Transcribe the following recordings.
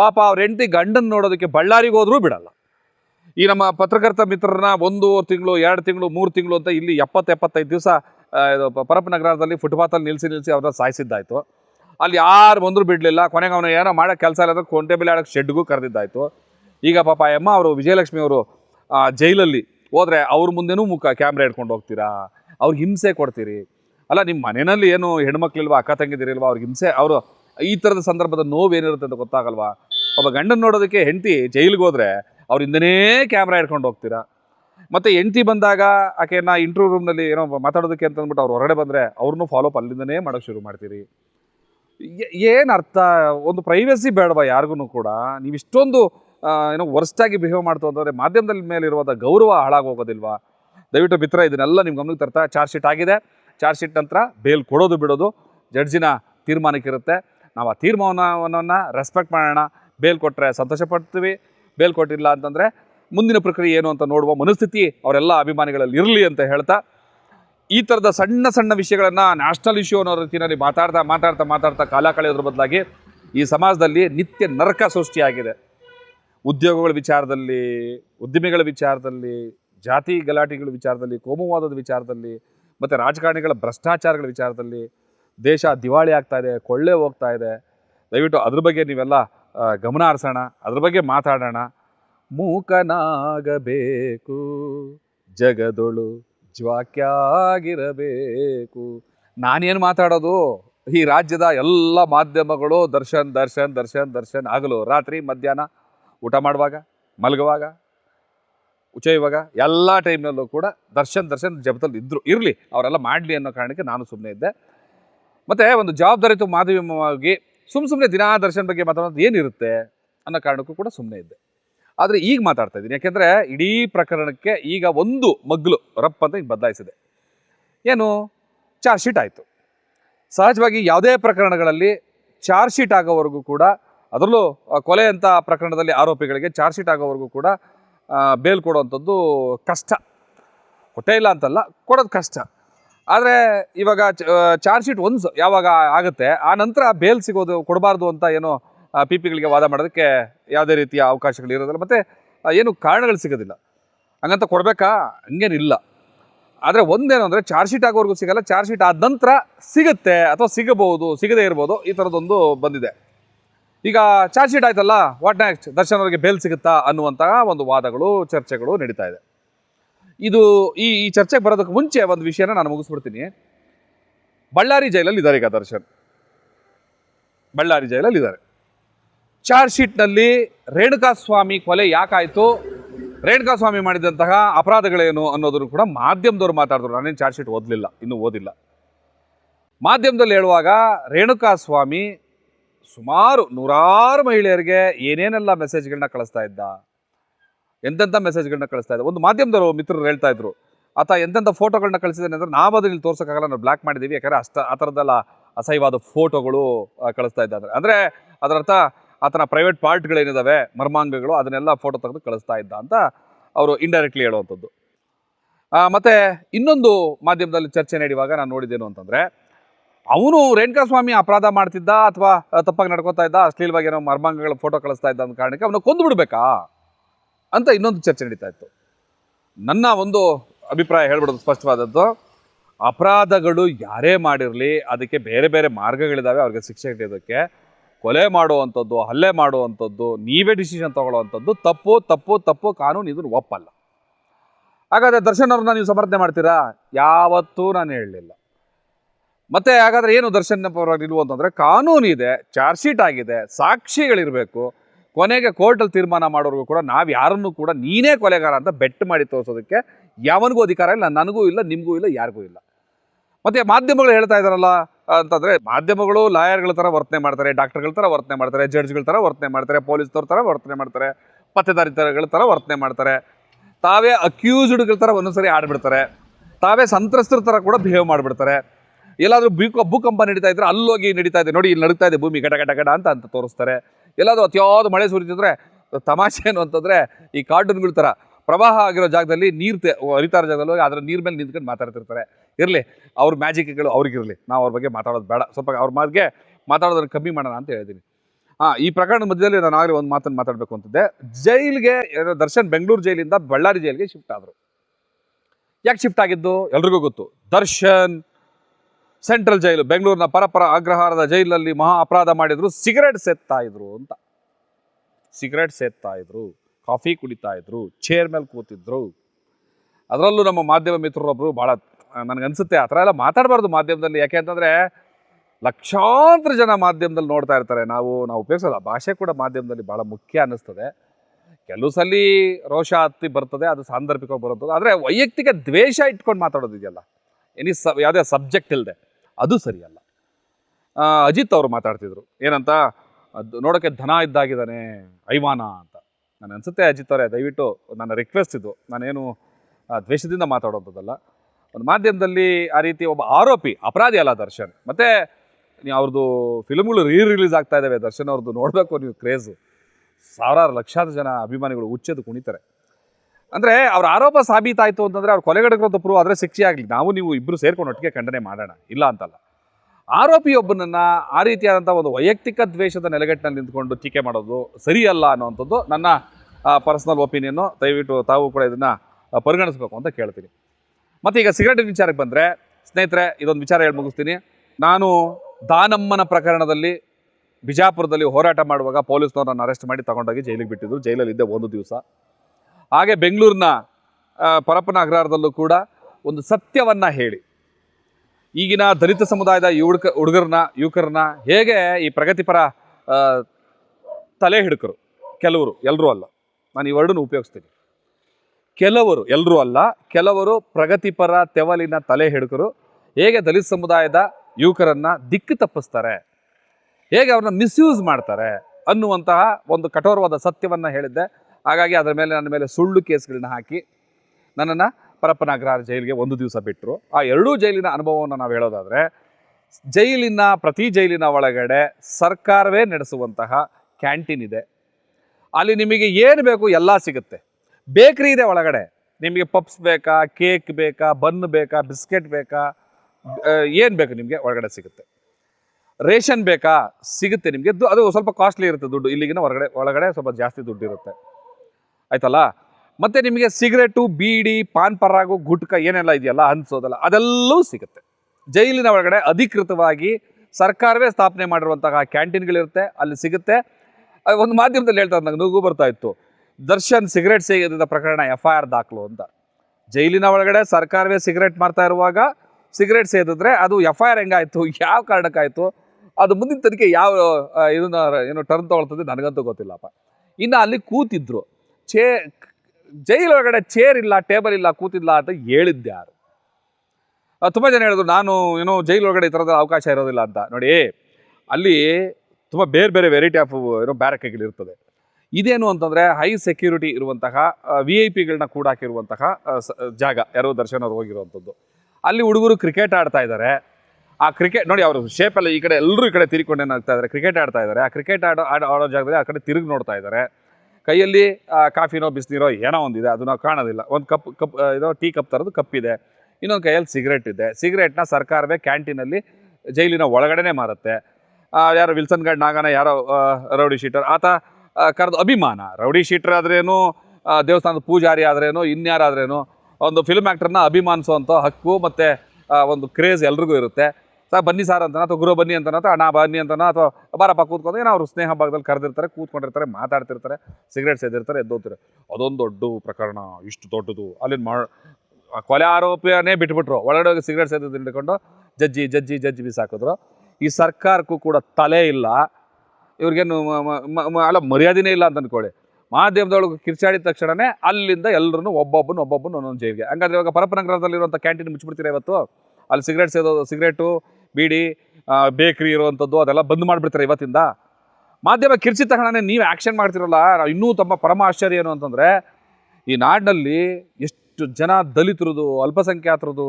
ಪಾಪ ಅವ್ರ ಹೆಂಡತಿ ಗಂಡನ್ ನೋಡೋದಕ್ಕೆ ಬಳ್ಳಾರಿಗೆ ಹೋದ್ರೂ ಬಿಡಲ್ಲ. ಈ ನಮ್ಮ ಪತ್ರಕರ್ತ ಮಿತ್ರರನ್ನ ಒಂದು ತಿಂಗಳು, ಎರಡು ತಿಂಗಳು, ಮೂರು ತಿಂಗಳು ಅಂತ ಇಲ್ಲಿ ಎಪ್ಪತ್ತು ಎಪ್ಪತ್ತೈದು ದಿವಸ ಪರಪ್ಪ ನಗರದಲ್ಲಿ ಫುಟ್ಪಾತಲ್ಲಿ ನಿಲ್ಲಿಸಿ ನಿಲ್ಲಿಸಿ ಅವ್ರನ್ನ ಸಾಯಿಸಿದ್ದಾಯಿತು. ಅಲ್ಲಿ ಯಾರು ಬಂದರೂ ಬಿಡಲಿಲ್ಲ. ಕೊನೆಗೆ ಅವನು ಏನೋ ಮಾಡೋ ಕೆಲಸ ಇಲ್ಲ ಅಂದ್ರೆ ಕೊಂಟೆ ಆಡೋಕ್ಕೆ ಶೆಡ್ಗೂ ಕರೆದಿದ್ದಾಯಿತು. ಈಗ ಪಾಪ ಅಮ್ಮ ಅವರು, ವಿಜಯಲಕ್ಷ್ಮಿ ಅವರು ಜೈಲಲ್ಲಿ ಹೋದರೆ ಅವ್ರ ಮುಂದೆನೂ ಮುಖ, ಕ್ಯಾಮ್ರಾ ಹಿಡ್ಕೊಂಡು ಹೋಗ್ತೀರಾ? ಅವ್ರಿಗೆ ಹಿಂಸೆ ಕೊಡ್ತೀರಿ. ಅಲ್ಲ ನಿಮ್ಮ ಮನೆಯಲ್ಲಿ ಏನು ಹೆಣ್ಮಕ್ಳಿಲ್ವಾ, ಅಕ್ಕ ತಂಗಿದಿರಿಲ್ವಾ, ಅವ್ರಿಗೆ ಹಿಂಸೆ, ಅವರು ಈ ಥರದ ಸಂದರ್ಭದ ನೋವು ಏನಿರುತ್ತೆ ಅಂತ ಗೊತ್ತಾಗಲ್ವಾ? ಒಬ್ಬ ಗಂಡನ ನೋಡೋದಕ್ಕೆ ಹೆಂಡತಿ ಜೈಲಿಗೆ ಹೋದರೆ ಅವ್ರಿಂದನೇ ಕ್ಯಾಮ್ರಾ ಹಿಡ್ಕೊಂಡು ಹೋಗ್ತೀರಾ? ಮತ್ತು ಹೆಂಡತಿ ಬಂದಾಗ ಆಕೆನ ಇಂಟರ್ವ್ಯೂ ರೂಮ್ನಲ್ಲಿ ಏನೋ ಮಾತಾಡೋದಕ್ಕೆ ಅಂತ ಅಂದ್ಬಿಟ್ಟು ಅವ್ರು ಹೊರಗಡೆ ಬಂದರೆ ಅವ್ರನ್ನೂ ಫಾಲೋಅಪ್ ಅಲ್ಲಿಂದನೇ ಮಾಡೋಕ್ಕೆ ಶುರು ಮಾಡ್ತೀರಿ. ಏನು ಅರ್ಥ? ಒಂದು ಪ್ರೈವಸಿ ಬೇಡವಾ ಯಾರಿಗೂ ಕೂಡ? ನೀವು ಇಷ್ಟೊಂದು ಏನೋ ವರ್ಸ್ಟಾಗಿ ಬಿಹೇವ್ ಮಾಡ್ತು ಅಂತಂದರೆ ಮಾಧ್ಯಮದಲ್ಲಿ ಮೇಲೆ ಇರುವಂಥ ಗೌರವ ಹಾಳಾಗೋಗೋದಿಲ್ವಾ ದಯವಿಟ್ಟು ಮಿತ್ರ, ಇದನ್ನೆಲ್ಲ ನಿಮ್ಮ ಗಮನಕ್ಕೆ ತರ್ತಾ ಚಾರ್ಜ್ ಶೀಟ್ ಆಗಿದೆ. ಚಾರ್ಜ್ ಶೀಟ್ ನಂತರ ಬೇಲ್ ಕೊಡೋದು ಬಿಡೋದು. ಜಡ್ಜಿನ ತೀರ್ಮಾನಕ್ಕಿರುತ್ತೆ ನಾವು ಆ ತೀರ್ಮಾನವನ್ನು ರೆಸ್ಪೆಕ್ಟ್ ಮಾಡೋಣ. ಬೇಲ್ ಕೊಟ್ಟರೆ ಸಂತೋಷ ಪಡ್ತೀವಿ ಬೇಲ್ ಕೊಟ್ಟಿಲ್ಲ ಅಂತಂದರೆ ಮುಂದಿನ ಪ್ರಕ್ರಿಯೆ ಏನು ಅಂತ ನೋಡುವ ಮನಸ್ಥಿತಿ ಅವರೆಲ್ಲ ಅಭಿಮಾನಿಗಳಲ್ಲಿ ಇರಲಿ ಅಂತ ಹೇಳ್ತಾ, ಈ ಥರದ ಸಣ್ಣ ಸಣ್ಣ ವಿಷಯಗಳನ್ನು ನ್ಯಾಷನಲ್ ಇಶ್ಯೂ ಅನ್ನೋ ರೀತಿಯಲ್ಲಿ ಮಾತಾಡ್ತಾ ಮಾತಾಡ್ತಾ ಮಾತಾಡ್ತಾ ಕಾಲ ಕಳೆಯೋದ್ರ ಬದಲಾಗಿ ಈ ಸಮಾಜದಲ್ಲಿ ನಿತ್ಯ ನರಕ ಸೃಷ್ಟಿಯಾಗಿದೆ. ಉದ್ಯೋಗಗಳ ವಿಚಾರದಲ್ಲಿ ಉದ್ಯಮಿಗಳ ವಿಚಾರದಲ್ಲಿ, ಜಾತಿ ಗಲಾಟೆಗಳ ವಿಚಾರದಲ್ಲಿ, ಕೋಮುವಾದದ ವಿಚಾರದಲ್ಲಿ, ಮತ್ತು ರಾಜಕಾರಣಿಗಳ ಭ್ರಷ್ಟಾಚಾರಗಳ ವಿಚಾರದಲ್ಲಿ ದೇಶ ದಿವಾಳಿ ಆಗ್ತಾ ಇದೆ, ಕೊಳ್ಳೆ ಹೋಗ್ತಾ ಇದೆ. ದಯವಿಟ್ಟು ಅದ್ರ ಬಗ್ಗೆ ನೀವೆಲ್ಲ ಗಮನ ಹರಿಸೋಣ, ಅದ್ರ ಬಗ್ಗೆ ಮಾತಾಡೋಣ. ಮೂಕನಾಗಬೇಕು, ಜಗದೊಳು ಜ್ವಾಕ್ಯಾಗಿರಬೇಕು. ನಾನೇನು ಮಾತಾಡೋದು? ಈ ರಾಜ್ಯದ ಎಲ್ಲ ಮಾಧ್ಯಮಗಳು ದರ್ಶನ್ ದರ್ಶನ್ ದರ್ಶನ್ ದರ್ಶನ್ ಆಗಲು. ರಾತ್ರಿ, ಮಧ್ಯಾಹ್ನ ಊಟ ಮಾಡುವಾಗ, ಮಲಗುವಾಗ ಉಚಯುವಾಗ ಎಲ್ಲ ಟೈಮ್ನಲ್ಲೂ ಕೂಡ ದರ್ಶನ್ ದರ್ಶನ್ ಜಪದಲ್ಲಿ ಇದ್ದರು ಇರಲಿ. ಅವರೆಲ್ಲ ಮಾಡಲಿ ಅನ್ನೋ ಕಾರಣಕ್ಕೆ ನಾನು ಸುಮ್ಮನೆ ಇದ್ದೆ. ಮತ್ತು ಒಂದು ಜವಾಬ್ದಾರಿತ ಮಾಧ್ಯಮವಾಗಿ ಸುಮ್ಮ ಸುಮ್ಮನೆ ದಿನಾ ದರ್ಶನ್ ಬಗ್ಗೆ ಮಾತಾಡೋದು ಏನಿರುತ್ತೆ ಅನ್ನೋ ಕಾರಣಕ್ಕೂ ಕೂಡ ಸುಮ್ಮನೆ ಇದ್ದೆ. ಆದರೆ ಈಗ ಮಾತಾಡ್ತಾ ಇದ್ದೀನಿ. ಯಾಕೆಂದರೆ ಇಡೀ ಪ್ರಕರಣಕ್ಕೆ ಈಗ ಒಂದು ಮಗ್ಲು ರಪ್ ಅಂತ ಈಗ ಬದಲಾಯಿಸಿದೆ. ಏನು? ಚಾರ್ಜ್ ಶೀಟ್ ಆಯಿತು. ಸಹಜವಾಗಿ ಯಾವುದೇ ಪ್ರಕರಣಗಳಲ್ಲಿ ಚಾರ್ಜ್ ಶೀಟ್ ಆಗೋವರೆಗೂ ಕೂಡ ಅದರಲ್ಲೂ ಕೊಲೆ ಅಂತ ಪ್ರಕರಣದಲ್ಲಿ ಆರೋಪಿಗಳಿಗೆ ಚಾರ್ಜ್ ಶೀಟ್ ಆಗೋವರೆಗೂ ಕೂಡ ಬೇಲ್ ಕೊಡುವಂಥದ್ದು ಕಷ್ಟ. ಕೊಟ್ಟೇ ಇಲ್ಲ ಅಂತಲ್ಲ, ಕೊಡೋದು ಕಷ್ಟ. ಆದರೆ ಇವಾಗ ಚಾರ್ಜ್ ಶೀಟ್ ಒನ್ಸ್ ಯಾವಾಗ ಆಗುತ್ತೆ, ಆ ನಂತರ ಬೇಲ್ ಸಿಗೋದು, ಕೊಡಬಾರ್ದು ಅಂತ ಏನು ಪಿ ಪಿಗಳಿಗೆ ವಾದ ಮಾಡೋದಕ್ಕೆ ಯಾವುದೇ ರೀತಿಯ ಅವಕಾಶಗಳು ಇರೋದಿಲ್ಲ. ಮತ್ತು ಏನು ಕಾರಣಗಳು ಸಿಗೋದಿಲ್ಲ. ಹಂಗಂತ ಕೊಡಬೇಕಾ? ಹಂಗೇನಿಲ್ಲ. ಆದರೆ ಒಂದೇನು ಅಂದರೆ ಚಾರ್ಜ್ ಶೀಟ್ ಆಗೋವರೆಗೂ ಸಿಗಲ್ಲ ಚಾರ್ಜ್ ಶೀಟ್ ಆದ ನಂತರ ಸಿಗುತ್ತೆ ಅಥವಾ ಸಿಗಬಹುದು, ಸಿಗದೇ ಇರ್ಬೋದು, ಈ ಥರದ್ದೊಂದು ಬಂದಿದೆ. ಈಗ ಚಾರ್ಜ್ ಶೀಟ್ ಆಯ್ತಲ್ಲ ವಾಟ್ ನೆಕ್ಸ್ಟ್ ದರ್ಶನ್ ಅವರಿಗೆ ಬೇಲ್ ಸಿಗುತ್ತಾ ಅನ್ನುವಂತಹ ಒಂದು ವಾದಗಳು, ಚರ್ಚೆಗಳು ನಡೀತಾ ಇದೆ. ಇದು ಈ ಈ ಚರ್ಚೆಗೆ ಬರೋದಕ್ಕೆ ಮುಂಚೆ ಒಂದು ವಿಷಯನ ನಾನು ಮುಗಿಸ್ಬಿಡ್ತೀನಿ. ಬಳ್ಳಾರಿ ಜೈಲಲ್ಲಿ ಇದ್ದಾರೆ ಈಗ ದರ್ಶನ್. ಬಳ್ಳಾರಿ ಜೈಲಲ್ಲಿ ಇದ್ದಾರೆ. ಚಾರ್ಜ್ ಶೀಟ್ನಲ್ಲಿ ರೇಣುಕಾಸ್ವಾಮಿ ಕೊಲೆ ಯಾಕಾಯಿತು? ರೇಣುಕಾಸ್ವಾಮಿ ಮಾಡಿದಂತಹ ಅಪರಾಧಗಳೇನು ಅನ್ನೋದನ್ನು ಕೂಡ ಮಾಧ್ಯಮದವರು ಮಾತಾಡಿದ್ರು. ನಾನೇನು ಚಾರ್ಜ್ ಶೀಟ್ ಓದಲಿಲ್ಲ, ಇನ್ನೂ ಓದಿಲ್ಲ. ಮಾಧ್ಯಮದಲ್ಲಿ ಹೇಳುವಾಗ ರೇಣುಕಾಸ್ವಾಮಿ ಸುಮಾರು ನೂರಾರು ಮಹಿಳೆಯರಿಗೆ ಏನೇನೆಲ್ಲ ಮೆಸೇಜ್ಗಳನ್ನ ಕಳಿಸ್ತಾ ಇದ್ದ? ಎಂತೆಂಥ ಮೆಸೇಜ್ಗಳನ್ನ ಕಳಿಸ್ತಾ ಇದ್ದಾರೆ ಒಂದು ಮಾಧ್ಯಮದವರು ಮಿತ್ರರು ಹೇಳ್ತಾ ಇದ್ರು, ಆತ ಎಂತೆಂಥ ಫೋಟೋಗಳನ್ನ ಕಳಿಸಿದ್ದಾನೆ ಅಂದರೆ ನಾವು ಅದನ್ನ ತೋರ್ಸೋಕ್ಕಾಗಲ್ಲ, ನಾವು ಬ್ಲಾಕ್ ಮಾಡಿದ್ದೀವಿ ಯಾಕಂದರೆ ಅಷ್ಟ ಆ ಥರದ್ದೆಲ್ಲ ಅಸಹ್ಯವಾದ ಫೋಟೋಗಳು ಕಳಿಸ್ತಾ ಇದ್ದಾರೆ ಅಂದರೆ ಅದರರ್ಥ ಆತನ ಪ್ರೈವೇಟ್ ಪಾರ್ಟ್ಗಳೇನಿದ್ದಾವೆ ಮರ್ಮಾಂಗಗಳು, ಅದನ್ನೆಲ್ಲ ಫೋಟೋ ತೆಗೆದು ಕಳಿಸ್ತಾ ಇದ್ದ ಅಂತ ಅವರು ಇಂಡೈರೆಕ್ಟ್ಲಿ ಹೇಳುವಂಥದ್ದು. ಮತ್ತು ಮತ್ತೆ ಇನ್ನೊಂದು ಮಾಧ್ಯಮದಲ್ಲಿ ಚರ್ಚೆ ನಡೆಯುವಾಗ ನಾನು ನೋಡಿದ್ದೇನು ಅಂತಂದರೆ, ಅವನು ರೇಣುಕಾಸ್ವಾಮಿ ಅಪರಾಧ ಮಾಡ್ತಿದ್ದ ಅಥವಾ ತಪ್ಪಾಗಿ ನಡ್ಕೋತಾ ಇದ್ದ, ಅಶ್ಲೀಲವಾಗಿ ಏನೋ ಮರ್ಮಾಂಗಗಳ ಫೋಟೋ ಕಳಿಸ್ತಾ ಇದ್ದ ಅಂತ ಕಾರಣಕ್ಕೆ ಅವನು ಕೊಂದು ಬಿಡ್ಬೇಕಾ ಅಂತ ಇನ್ನೊಂದು ಚರ್ಚೆ ನಡೀತಾ ಇತ್ತು. ನನ್ನ ಒಂದು ಅಭಿಪ್ರಾಯ ಹೇಳ್ಬಿಡೋದು ಸ್ಪಷ್ಟವಾದದ್ದು, ಅಪರಾಧಗಳು ಯಾರೇ ಮಾಡಿರಲಿ, ಅದಕ್ಕೆ ಬೇರೆ ಬೇರೆ ಮಾರ್ಗಗಳಿದ್ದಾವೆ ಅವ್ರಿಗೆ ಶಿಕ್ಷೆ ಹಿಡಿಯೋದಕ್ಕೆ ಕೊಲೆ ಮಾಡುವಂಥದ್ದು, ಹಲ್ಲೆ ಮಾಡುವಂಥದ್ದು, ನೀವೇ ಡಿಸಿಷನ್ ತಗೊಳ್ಳುವಂಥದ್ದು ತಪ್ಪು ತಪ್ಪು ತಪ್ಪು ಕಾನೂನು ಇದನ್ನು ಒಪ್ಪಲ್ಲ. ಹಾಗಾದರೆ ದರ್ಶನ್ ಅವ್ರನ್ನ ನೀವು ಸಮರ್ಥನೆ ಮಾಡ್ತೀರಾ? ಯಾವತ್ತೂ ನಾನು ಹೇಳಲಿಲ್ಲ. ಮತ್ತೆ ಹಾಗಾದರೆ ಏನು ದರ್ಶನ್ ಪರವಾಗಿ ನಿಲ್ವು ಅಂತಂದ್ರೆ ಕಾನೂನಿದೆ ಚಾರ್ಜ್ ಶೀಟ್ ಆಗಿದೆ, ಸಾಕ್ಷಿಗಳಿರಬೇಕು. ಕೊನೆಗೆ ಕೋರ್ಟಲ್ಲಿ ತೀರ್ಮಾನ ಮಾಡೋರ್ಗು ಕೂಡ ನಾವು ಯಾರನ್ನೂ ಕೂಡ ನೀನೇ ಕೊಲೆಗಾರ ಅಂತ ಬೆಟ್ ಮಾಡಿ ತೋರಿಸೋದಕ್ಕೆ ಯಾವನಿಗೂ ಅಧಿಕಾರ ಇಲ್ಲ, ನನಗೂ ಇಲ್ಲ, ನಿಮಗೂ ಇಲ್ಲ, ಯಾರಿಗೂ ಇಲ್ಲ. ಮತ್ತು ಮಾಧ್ಯಮಗಳು ಹೇಳ್ತಾ ಇದ್ದಾರಲ್ಲ, ಅಂತಂದರೆ ಮಾಧ್ಯಮಗಳು ಲಾಯರ್ಗಳ ಥರ ವರ್ತನೆ ಮಾಡ್ತಾರೆ, ಡಾಕ್ಟರ್ಗಳ ಥರ ವರ್ತನೆ ಮಾಡ್ತಾರೆ, ಜಡ್ಜ್ಗಳ ಥರ ವರ್ತನೆ ಮಾಡ್ತಾರೆ ಪೊಲೀಸ್ನವ್ರ ಥರ ವರ್ತನೆ ಮಾಡ್ತಾರೆ ಪತ್ತೆದಾರಿಗಳ ಥರ ವರ್ತನೆ ಮಾಡ್ತಾರೆ. ತಾವೇ ಅಕ್ಯೂಸ್ಡ್ಗಳ ಥರ ಒಂದೊಂದ್ಸರಿ ಆಡ್ಬಿಡ್ತಾರೆ. ತಾವೇ ಸಂತ್ರಸ್ತರ ಥರ ಕೂಡ ಬಿಹೇವ್ ಮಾಡಿಬಿಡ್ತಾರೆ. ಎಲ್ಲಾದರೂ ಭೂಕ ಭೂಕಂಪ ನಡೀತಾ ಇದ್ರೆ ಅಲ್ಲೋಗಿ ನಡೀತಾ ಇದೆ, ನೋಡಿ ಇಲ್ಲಿ ನಡೀತಾ ಇದೆ ಭೂಮಿ ಗಡ ಗಡ ಗಡ ಅಂತ ಅಂತ ತೋರಿಸ್ತಾರೆ. ಎಲ್ಲಾದರೂ ಅತಿಯಾದ ಮಳೆ ಸುರಿತಿದ್ರೆ ತಮಾಷೆ ಏನು ಅಂತಂದರೆ ಈ ಕಾರ್ಟೂನ್ಗಳ ಥರ ಪ್ರವಾಹ ಆಗಿರೋ ಜಾಗದಲ್ಲಿ ನೀರು ಹರಿತಾ ಇರೋ ಜಾಗದಲ್ಲಿ ಹೋಗಿ ಅದರ ನೀರ್ ಮೇಲೆ ನಿಂತ್ಕೊಂಡು ಮಾತಾಡ್ತಿರ್ತಾರೆ. ಇರಲಿ, ಅವ್ರ ಮ್ಯಾಜಿಕ್ಗಳು ಅವ್ರಿಗಿರಲಿ ನಾವು ಅವ್ರ ಬಗ್ಗೆ ಮಾತಾಡೋದು ಬೇಡ. ಸ್ವಲ್ಪ ಅವ್ರ ಮಾತಿಗೆ ಮಾತಾಡೋದನ್ನು ಕಮ್ಮಿ ಮಾಡೋಣ ಅಂತ ಹೇಳ್ತೀನಿ ಹಾ, ಈ ಪ್ರಕರಣದ ಮಧ್ಯದಲ್ಲಿ ನಾನು ಆಗಲಿ ಒಂದು ಮಾತನ್ನು ಮಾತಾಡಬೇಕು ಅಂತಿದ್ದೆ. ಜೈಲ್ಗೆ ದರ್ಶನ್ ಬೆಂಗಳೂರು ಜೈಲಿಂದ ಬಳ್ಳಾರಿ ಜೈಲಿಗೆ ಶಿಫ್ಟ್ ಆದರು. ಯಾಕೆ ಶಿಫ್ಟ್ ಆಗಿದ್ದು? ಎಲ್ರಿಗೂ ಗೊತ್ತು. ದರ್ಶನ್ ಸೆಂಟ್ರಲ್ ಜೈಲು, ಬೆಂಗಳೂರಿನ ಪರಪರ ಅಗ್ರಹಾರದ ಜೈಲಲ್ಲಿ ಮಹಾ ಅಪರಾಧ ಮಾಡಿದ್ರು, ಸಿಗರೆಟ್ ಸೇತ್ತಾ ಇದ್ರು ಅಂತ. ಸಿಗರೆಟ್ ಸೇತ್ತಾ ಇದ್ರು, ಕಾಫಿ ಕುಡಿತಾ ಇದ್ರು, ಚೇರ್ ಮೇಲೆ ಕೂತಿದ್ರು. ಅದರಲ್ಲೂ ನಮ್ಮ ಮಾಧ್ಯಮ ಮಿತ್ರರೊಬ್ಬರು ಭಾಳ ನನಗನ್ಸುತ್ತೆ ಆ ಥರ ಎಲ್ಲ ಮಾತಾಡಬಾರ್ದು ಮಾಧ್ಯಮದಲ್ಲಿ. ಯಾಕೆ ಅಂತಂದರೆ, ಲಕ್ಷಾಂತರ ಜನ ಮಾಧ್ಯಮದಲ್ಲಿ ನೋಡ್ತಾ ಇರ್ತಾರೆ. ನಾವು ನಾವು ಉಪಯೋಗಿಸೋಲ್ಲ. ಭಾಷೆ ಕೂಡ ಮಾಧ್ಯಮದಲ್ಲಿ ಭಾಳ ಮುಖ್ಯ ಅನ್ನಿಸ್ತದೆ. ಕೆಲವು ಸಲ ರೋಷ ಹತ್ತಿ ಬರ್ತದೆ, ಅದು ಸಾಂದರ್ಭಿಕವಾಗಿ ಬರುತ್ತದೆ ಆದರೆ ವೈಯಕ್ತಿಕ ದ್ವೇಷ ಇಟ್ಕೊಂಡು ಮಾತಾಡೋದಿದೆಯಲ್ಲ. ಎನಿ ಸ, ಯಾವುದೇ ಸಬ್ಜೆಕ್ಟ್ ಇಲ್ಲದೆ ಅದು ಸರಿಯಲ್ಲ. ಅಜಿತ್ ಅವರು ಮಾತಾಡ್ತಿದ್ರು, ಏನಂತ, ಅದು ನೋಡೋಕ್ಕೆ ಧನ ಇದ್ದಾಗಿದ್ದಾನೆ ಐವಾನ ಅಂತ. ನಾನು ಅನ್ಸುತ್ತೆ ಅಜಿತ್ ಅವರೇ, ದಯವಿಟ್ಟು ನನ್ನ ರಿಕ್ವೆಸ್ಟ್ ಇದು. ನಾನೇನು ದ್ವೇಷದಿಂದ ಮಾತಾಡೋಂಥದ್ದಲ್ಲ ಒಂದು ಮಾಧ್ಯಮದಲ್ಲಿ ಆ ರೀತಿ ಒಬ್ಬ ಆರೋಪಿ, ಅಪರಾಧಿ ಅಲ್ಲ ದರ್ಶನ್. ಮತ್ತು, ನೀವು ಅವ್ರದ್ದು ಫಿಲ್ಮ್ಗಳು ರೀ ರಿಲೀಸ್ ಆಗ್ತಾ ಇದ್ದಾವೆ ದರ್ಶನ್ ಅವ್ರದ್ದು ನೋಡಬೇಕು, ನೀವು ಕ್ರೇಜು ಸಾವಿರಾರು ಲಕ್ಷಾಂತರ ಜನ ಅಭಿಮಾನಿಗಳು ಹುಚ್ಚೆದು ಕುಣಿತಾರೆ. ಅಂದರೆ ಅವ್ರ ಆರೋಪ ಸಾಬೀತಾಯಿತು ಅಂತಂದರೆ ಅವ್ರು ಕೊಲೆಗಡೆ ಪ್ರೂವ್ ಆದರೆ ಶಿಕ್ಷೆ ಆಗಲಿ. ನಾವು ನೀವು ಇಬ್ಬರು ಸೇರ್ಕೊಂಡು ಒಟ್ಟಿಗೆ ಖಂಡನೆ ಮಾಡೋಣ. ಇಲ್ಲ ಅಂತಲ್ಲ. ಆರೋಪಿಯೊಬ್ಬನನ್ನು ಆ ರೀತಿಯಾದಂಥ ಒಂದು ವೈಯಕ್ತಿಕ ದ್ವೇಷದ ನೆಲೆಗಟ್ಟಿನಲ್ಲಿ ನಿಂತ್ಕೊಂಡು ಟೀಕೆ ಮಾಡೋದು ಸರಿಯಲ್ಲ ಅನ್ನುವಂಥದ್ದು ನನ್ನ ಪರ್ಸನಲ್ ಒಪಿನಿಯನ್ನು ದಯವಿಟ್ಟು ತಾವು ಕೂಡ ಇದನ್ನು ಪರಿಗಣಿಸ್ಬೇಕು ಅಂತ ಕೇಳ್ತೀನಿ. ಮತ್ತು ಈಗ ಸಿಗರೇಟ್ ವಿಚಾರಕ್ಕೆ ಬಂದರೆ, ಸ್ನೇಹಿತರೆ, ಇದೊಂದು ವಿಚಾರ ಹೇಳಿ ಮುಗಿಸ್ತೀನಿ. ನಾನು ದಾನಮ್ಮನ ಪ್ರಕರಣದಲ್ಲಿ ಬಿಜಾಪುರದಲ್ಲಿ ಹೋರಾಟ ಮಾಡುವಾಗ ಪೊಲೀಸ್ನವ್ರನ್ನ ಅರೆಸ್ಟ್ ಮಾಡಿ ತಗೊಂಡೋಗಿ ಜೈಲಿಗೆ ಬಿಟ್ಟಿದ್ರು ಜೈಲಲ್ಲಿ ಇದ್ದೆ ಒಂದು ದಿವಸ. ಹಾಗೆ ಬೆಂಗಳೂರಿನ ಪರಪ್ಪನ ಅಗ್ರಹಾರದಲ್ಲೂ ಕೂಡ ಒಂದು ಸತ್ಯವನ್ನು ಹೇಳಿ. ಈಗಿನ ದಲಿತ ಸಮುದಾಯದ ಹುಡುಗ ಹುಡುಗರನ್ನ, ಯುವಕರನ್ನ ಹೇಗೆ ಈ ಪ್ರಗತಿಪರ ತಲೆ ಹಿಡುಕರು. ಕೆಲವರು ಎಲ್ಲರೂ ಅಲ್ಲ. ನಾನು ಈ ವರ್ಡನ್ನು ಉಪಯೋಗಿಸ್ತೀನಿ. ಕೆಲವರು ಎಲ್ಲರೂ ಅಲ್ಲ, ಕೆಲವರು ಪ್ರಗತಿಪರ ತೆವಲಿನ ತಲೆ ಹಿಡುಕರು. ಹೇಗೆ ದಲಿತ ಸಮುದಾಯದ ಯುವಕರನ್ನ ದಿಕ್ಕು ತಪ್ಪಿಸ್ತಾರೆ? ಹೇಗೆ ಅವ್ರನ್ನ ಮಿಸ್ಯೂಸ್ ಮಾಡ್ತಾರೆ? ಅನ್ನುವಂತಹ ಒಂದು ಕಠೋರವಾದ ಸತ್ಯವನ್ನು ಹೇಳಿದ್ದೆ. ಹಾಗಾಗಿ ಅದರ ಮೇಲೆ ನನ್ನ ಮೇಲೆ ಸುಳ್ಳು ಕೇಸ್ಗಳನ್ನ ಹಾಕಿ ನನ್ನನ್ನು ಪರಪ್ಪನ ಅಗ್ರಹಾರ ಜೈಲಿಗೆ ಒಂದು ದಿವಸ ಬಿಟ್ಟರು ಆ ಎರಡೂ ಜೈಲಿನ ಅನುಭವವನ್ನು ನಾವು ಹೇಳೋದಾದರೆ, ಜೈಲಿನ ಪ್ರತಿ ಜೈಲಿನ ಒಳಗಡೆ ಸರ್ಕಾರವೇ ನಡೆಸುವಂತಹ ಕ್ಯಾಂಟೀನ್ ಇದೆ. ಅಲ್ಲಿ ನಿಮಗೆ ಏನು ಬೇಕು ಎಲ್ಲ ಸಿಗುತ್ತೆ. ಬೇಕ್ರಿ ಇದೆ ಒಳಗಡೆ. ನಿಮಗೆ ಪಪ್ಸ್ ಬೇಕಾ, ಕೇಕ್ ಬೇಕಾ, ಬನ್ ಬೇಕಾ, ಬಿಸ್ಕೆಟ್ ಬೇಕಾ ಏನು ಬೇಕು ನಿಮಗೆ ಒಳಗಡೆ ಸಿಗುತ್ತೆ. ರೇಷನ್ ಬೇಕಾ ಸಿಗುತ್ತೆ ನಿಮಗೆ. ಅದು ಸ್ವಲ್ಪ ಕಾಸ್ಟ್ಲಿ ಇರುತ್ತೆ ದುಡ್ಡು. ಇಲ್ಲಿಗಿನ ಹೊರಗಡೆ, ಒಳಗಡೆ ಸ್ವಲ್ಪ ಜಾಸ್ತಿ ದುಡ್ಡು ಇರುತ್ತೆ ಆಯ್ತಲ್ಲ? ಮತ್ತೆ ನಿಮಗೆ ಸಿಗರೇಟು, ಬೀಡಿ, ಪಾನ್ ಪರಾಗು, ಗುಟ್ಕ ಏನೆಲ್ಲ ಇದೆಯಲ್ಲ ಅನ್ಸೋದಲ್ಲ ಅದೆಲ್ಲವೂ ಸಿಗುತ್ತೆ. ಜೈಲಿನ ಒಳಗಡೆ ಅಧಿಕೃತವಾಗಿ ಸರ್ಕಾರವೇ ಸ್ಥಾಪನೆ ಮಾಡಿರುವಂತಹ ಕ್ಯಾಂಟೀನ್ಗಳಿರುತ್ತೆ, ಅಲ್ಲಿ ಸಿಗುತ್ತೆ. ಒಂದು ಮಾಧ್ಯಮದಲ್ಲಿ ಹೇಳ್ತಾರೆ ನಂಗೆ ನೂಗು ಬರ್ತಾ ಇತ್ತು. ದರ್ಶನ್ ಸಿಗರೇಟ್ ಸೇರಿದ ಪ್ರಕರಣ ಎಫ್ ಐ ಆರ್ ದಾಖಲು ಅಂತ. ಜೈಲಿನ ಒಳಗಡೆ ಸರ್ಕಾರವೇ ಸಿಗರೇಟ್ ಮಾಡ್ತಾ ಇರುವಾಗ, ಸಿಗರೇಟ್ ಸೇದಿದ್ರೆ ಅದು ಎಫ್ ಐ ಆರ್ ಹೆಂಗಾಯಿತು, ಯಾವ ಕಾರಣಕ್ಕಾಯಿತು, ಅದು ಮುಂದಿನ ತನಿಖೆ ಯಾವ ಇದನ್ನ, ಏನು ಟರ್ನ್ ತೊಗೊಳ್ತದೆ ನನಗಂತೂ ಗೊತ್ತಿಲ್ಲಪ್ಪ. ಇನ್ನು ಅಲ್ಲಿ ಕೂತಿದ್ರು. ಚೇ, ಜೈಲೊಳಗಡೆ ಚೇರ್ ಇಲ್ಲ ಟೇಬಲ್ ಇಲ್ಲ ಕೂತಿಲ್ಲ ಅಂತ ಹೇಳಿದ್ದೆ ಯಾರು? ತುಂಬ ಜನ ಹೇಳಿದ್ರು, ನಾನು ಏನೋ ಜೈಲೊಳಗಡೆ ಈ ಥರದ ಅವಕಾಶ ಇರೋದಿಲ್ಲ ಅಂತ. ನೋಡಿ, ಅಲ್ಲಿ ತುಂಬ ಬೇರೆ ಬೇರೆ ವೆರೈಟಿ ಆಫ್ ಏನೋ ಬ್ಯಾರಕ್ಗಳಿರ್ತದೆ ಇದೇನು ಅಂತಂದರೆ ಹೈ ಸೆಕ್ಯೂರಿಟಿ ಇರುವಂತಹ ವಿ ಐ ಪಿಗಳನ್ನ ಕೂಡಾಕಿರುವಂತಹ ಜಾಗ, ಯಾರೋ ದರ್ಶನ ಅವ್ರು ಹೋಗಿರುವಂಥದ್ದು ಅಲ್ಲಿ ಹುಡುಗರು ಕ್ರಿಕೆಟ್ ಆಡ್ತಾ ಇದ್ದಾರೆ ಆ ಕ್ರಿಕೆಟ್ ನೋಡಿ, ಅವರು ಶೇಪೆಲ್ಲ ಈ ಕಡೆ ಎಲ್ಲರೂ ಈ ಕಡೆ ತಿರ್ಕೊಂಡು ಏನಾಗ್ತಾ ಇದ್ದಾರೆ ಕ್ರಿಕೆಟ್ ಆಡ್ತಾ ಇದ್ದಾರೆ ಆ ಕ್ರಿಕೆಟ್ ಆಡೋ ಆಡೋ ಜಾಗದಲ್ಲಿ ಆ ಕಡೆ ತಿರುಗಿ ನೋಡ್ತಾ ಇದ್ದಾರೆ ಕೈಯಲ್ಲಿ ಕಾಫಿನೋ, ಬಿಸಿನೀರೋ ಏನೋ ಒಂದಿದೆ, ಅದು ನಾವು ಕಾಣೋದಿಲ್ಲ. ಒಂದು ಕಪ್ ಕಪ್ ಇದೋ ಟೀ ಕಪ್ ಥರದ್ದು ಕಪ್ ಇದೆ ಇನ್ನೊಂದು ಕೈಯಲ್ಲಿ ಸಿಗರೇಟ್ ಇದೆ. ಸಿಗರೇಟ್ನ ಸರ್ಕಾರವೇ ಕ್ಯಾಂಟೀನಲ್ಲಿ ಜೈಲಿನ ಒಳಗಡೆನೇ ಮಾರುತ್ತೆ. ಯಾರು ವಿಲ್ಸನ್ ಗಾರ್ಡ್ ನಾಗನ, ಯಾರೋ ರೌಡಿ ಶೀಟರ್, ಆತ ಕರೆದು ಅಭಿಮಾನ. ರೌಡಿ ಶೀಟರ್ ಆದ್ರೇನು ದೇವಸ್ಥಾನದ ಪೂಜಾರಿ ಆದ್ರೇನು, ಇನ್ಯಾರಾದ್ರೇನು, ಒಂದು ಫಿಲ್ಮ್ ಆ್ಯಕ್ಟರ್ನ ಅಭಿಮಾನಿಸುವಂಥ ಹಕ್ಕು ಮತ್ತು ಒಂದು ಕ್ರೇಜ್ ಎಲ್ರಿಗೂ ಇರುತ್ತೆ. ಸರ್ ಬನ್ನಿ ಸಾರ್ ಅಂತಾನ, ಅಥವಾ ಗುರು ಬನ್ನಿ ಅಂತನೋ, ಅಥವಾ ಅಣ್ಣ ಬನ್ನಿ ಅಂತನೋ, ಅಥವಾ ಬಾರಪ್ಪ ಕೂತ್ಕೊಂಡು ಏನೋ ಅವರು ಸ್ನೇಹ ಭಾಗದಲ್ಲಿ ಕರೆದಿರ್ತಾರೆ, ಕೂತ್ಕೊಂಡಿರ್ತಾರೆ, ಮಾತಾಡ್ತಿರ್ತಾರೆ ಸಿಗರೇಟ್ ಸೇದಿರ್ತಾರೆ ಎದ್ದೋತಾರೆ ಅದೊಂದು ದೊಡ್ಡ ಪ್ರಕರಣ, ಇಷ್ಟು ದೊಡ್ಡದು. ಅಲ್ಲಿನ ಮಾ ಕೊಲೆ ಆರೋಪಿಯನ್ನೇ ಬಿಟ್ಬಿಟ್ರು. ಒಳಗಡೆ ಹೋಗಿ ಸಿಗರೇಟ್ ಸೇದಿದ್ದು ಹಿಡ್ಕೊಂಡು ಜಜ್ಜಿ ಜಜ್ಜಿ ಜಜ್ಜಿ ಬಿಸಾಕಿದ್ರು. ಈ ಸರ್ಕಾರಕ್ಕೂ ಕೂಡ ತಲೆ ಇಲ್ಲ. ಇವ್ರಿಗೇನು ಅಲ್ಲ, ಮರ್ಯಾದೆನೇ ಇಲ್ಲ ಅಂತ ಅಂದ್ಕೊಳ್ಳಿ ಮಾಧ್ಯಮದೊಳಗೆ ಕಿರ್ಚಾಡಿದ ತಕ್ಷಣನೇ ಅಲ್ಲಿಂದ ಎಲ್ಲರೂ ಒಬ್ಬೊಬ್ಬನು ಒಬ್ಬೊಬ್ಬನು ಒಂದೊಂದು ಜೈಲಿಗೆ. ಹಂಗಾದ್ರೆ ಇವಾಗ ಪರಪನಗರದಲ್ಲಿರುವಂಥ ಕ್ಯಾಂಟೀನ್ ಮುಚ್ಚಿಬಿಡ್ತೀರಾ ಇವತ್ತು? ಅಲ್ಲಿ ಸಿಗರೇಟ್ ಸೇದೋದು ಸಿಗರೇಟು, ಬೀಡಿ ಬೇಕ್ರಿ ಇರುವಂಥದ್ದು ಅದೆಲ್ಲ ಬಂದ್ ಮಾಡಿಬಿಡ್ತಾರೆ ಇವತ್ತಿಂದ. ಮಾಧ್ಯಮ ಕಿರ್ಚಿದ ತಕ್ಷಣನೇ ನೀವು ಆ್ಯಕ್ಷನ್ ಮಾಡ್ತಿರಲ್ಲ ಇನ್ನೂ ತಮ್ಮ ಪರಮ ಆಶ್ಚರ್ಯ ಏನು ಅಂತಂದರೆ, ಈ ನಾಡಿನಲ್ಲಿ ಎಷ್ಟು ಜನ ದಲಿತರದು, ಅಲ್ಪಸಂಖ್ಯಾತರದು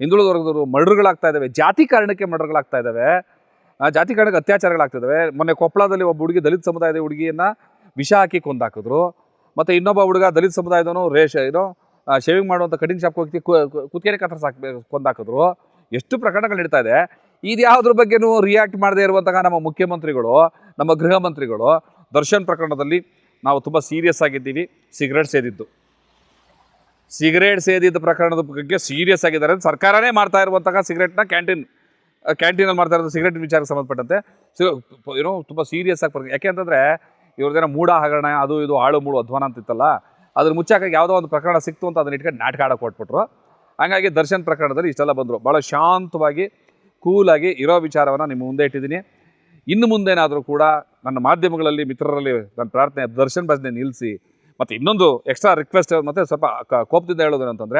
ಹಿಂದುಳಿದ ವರ್ಗದವರು ಮರ್ಡರ್ಗಳಾಗ್ತಾ ಇದ್ದಾವೆ ಜಾತಿ ಕಾರಣಕ್ಕೆ ಮರ್ಡರ್ಗಳಾಗ್ತಾ ಇದ್ದಾವೆ ಜಾತಿ ಕಾರಣಕ್ಕೆ ಅತ್ಯಾಚಾರಗಳಾಗ್ತಿದ್ದಾವೆ ಮೊನ್ನೆ ಕೊಪ್ಪಳದಲ್ಲಿ ಒಬ್ಬ ಹುಡುಗಿ ದಲಿತ ಸಮುದಾಯದ ಹುಡುಗಿಯನ್ನು ವಿಷ ಹಾಕಿ ಕೊಂದಾಕಿದ್ರು. ಮತ್ತು ಇನ್ನೊಬ್ಬ ಹುಡುಗ ದಲಿತ ಸಮುದಾಯದವನು ರೇಷ, ಏನೋ ಶೇವಿಂಗ್ ಮಾಡುವಂಥ ಕಟಿಂಗ್ ಶಾಪ್ಗೆ ಹೋಗ್ತಿ ಕುತ್ತಿಗೆ ಕತ್ರ ಸಾಕು ಕೊಂದಾಕಿದ್ರು ಎಷ್ಟು ಪ್ರಕರಣಗಳು ನಡೀತಾ ಇದೆ. ಇದ್ಯಾವುದ್ರ ಬಗ್ಗೆನೂ ರಿಯಾಕ್ಟ್ ಮಾಡದೇ ಇರುವಂತಹ ನಮ್ಮ ಮುಖ್ಯಮಂತ್ರಿಗಳು, ನಮ್ಮ ಗೃಹ ಮಂತ್ರಿಗಳು, ದರ್ಶನ್ ಪ್ರಕರಣದಲ್ಲಿ ನಾವು ತುಂಬ ಸೀರಿಯಸ್ ಆಗಿದ್ದೀವಿ. ಸಿಗರೇಟ್ ಸೇದಿದ್ದು. ಸಿಗರೇಟ್ ಸೇದಿದ್ದ ಪ್ರಕರಣದ ಬಗ್ಗೆ ಸೀರಿಯಸ್ ಆಗಿದ್ದಾರೆ. ಸರ್ಕಾರನೇ ಮಾಡ್ತಾ ಇರುವಂತಹ ಸಿಗರೇಟ್ನ ಕ್ಯಾಂಟೀನ್ ಕ್ಯಾಂಟೀನಲ್ಲಿ ಮಾಡ್ತಾ ಇರೋದು ಸಿಗರೇಟ್ ವಿಚಾರಕ್ಕೆ ಸಂಬಂಧಪಟ್ಟಂತೆ ಏನೋ ತುಂಬ ಸೀರಿಯಸ್ ಆಗಿ ಯಾಕೆ ಅಂತಂದರೆ ಇವ್ರದ್ದೇನೋ ಮೂಡ ಹಗರಣ, ಅದು ಇದು ಆಳು ಮೂಳು ಅಧ್ವಾನ ಅಂತಿತ್ತಲ್ಲ ಅದ್ರ ಮುಚ್ಚಾಕ ಯಾವುದೋ ಒಂದು ಪ್ರಕರಣ ಸಿಕ್ತು ಅಂತ ಅದನ್ನ ಇಟ್ಕೊಂಡು ನಾಟಕ ಆಡೋಕೆ ಕೊಟ್ಬಿಟ್ರು ಹಾಗಾಗಿ ದರ್ಶನ್ ಪ್ರಕರಣದಲ್ಲಿ ಇಷ್ಟೆಲ್ಲ ಬಂದರು. ಭಾಳ ಶಾಂತವಾಗಿ ಕೂಲಾಗಿ ಇರೋ ವಿಚಾರವನ್ನು ನಿಮ್ಮ ಮುಂದೆ ಇಟ್ಟಿದ್ದೀನಿ. ಇನ್ನು ಮುಂದೇನಾದರೂ ಕೂಡ ನನ್ನ ಮಾಧ್ಯಮಗಳಲ್ಲಿ, ಮಿತ್ರರಲ್ಲಿ ನನ್ನ ಪ್ರಾರ್ಥನೆ, ದರ್ಶನ್ ಭಜನೆ ನಿಲ್ಲಿಸಿ ಮತ್ತು ಇನ್ನೊಂದು ಎಕ್ಸ್ಟ್ರಾ ರಿಕ್ವೆಸ್ಟ್ ಮತ್ತು ಸ್ವಲ್ಪ ಕೋಪದಿಂದ ಹೇಳೋದು ಅಂತಂದರೆ